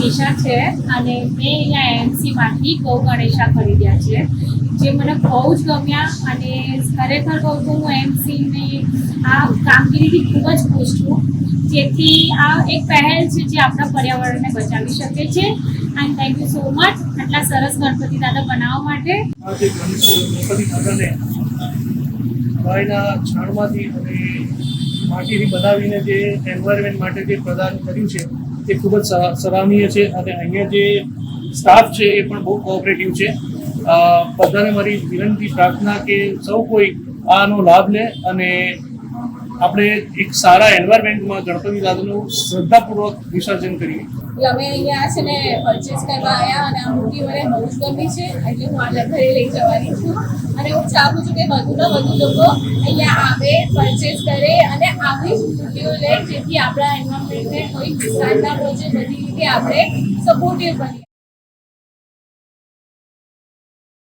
નિશા છે અને મેં અહીંયા એમસીમાંથી ગૌ ગણેશા ખરીદ્યા છે. જે મને બહુ જ ગમ્યા અને ખરેખર કહું તો હું એમસીની આ કામગીરીથી ખૂબ જ ખુશ છું. જેથી આ એક પહેલ છે જે આપણા પર્યાવરણને બચાવી શકે છે. And thank you so much આટલા સરસ ગણપતિ દાદા બનાવવા માટે. અને માટીથી બનાવીને જે એન્વાયરમેન્ટ માટે જે પ્રદાન કર્યું છે એ ખૂબ જ સરાહનીય છે અને અહીંયા જે સ્ટાફ છે એ પણ બહુ કોઓપરેટિવ છે. બધાને મારી વિનંતી, પ્રાર્થના કે સૌ કોઈ આનો લાભ લે અને આપણે એક સારા એન્વાયરમેન્ટમાં ગણપતિ દાદાનું શ્રદ્ધાપૂર્વક વિસર્જન કરીએ. અમે અહીંયા છે ને પરચેસ કરવા આવ્યા અને આ મૂર્તિ મને બહુ જ ગમી છે. એટલે હું ઘરે લઈ જવાની છું. ચાહું છું કે વધુને વધુ લોકો અહીંયા આવે પરચેસ કરે અને આવી જ લે, જેથી આપણા એન્વાયરમેન્ટને કોઈ નુકસાન ના પહોંચે બધી રીતે આપણે સપોર્ટિવ બનીએ.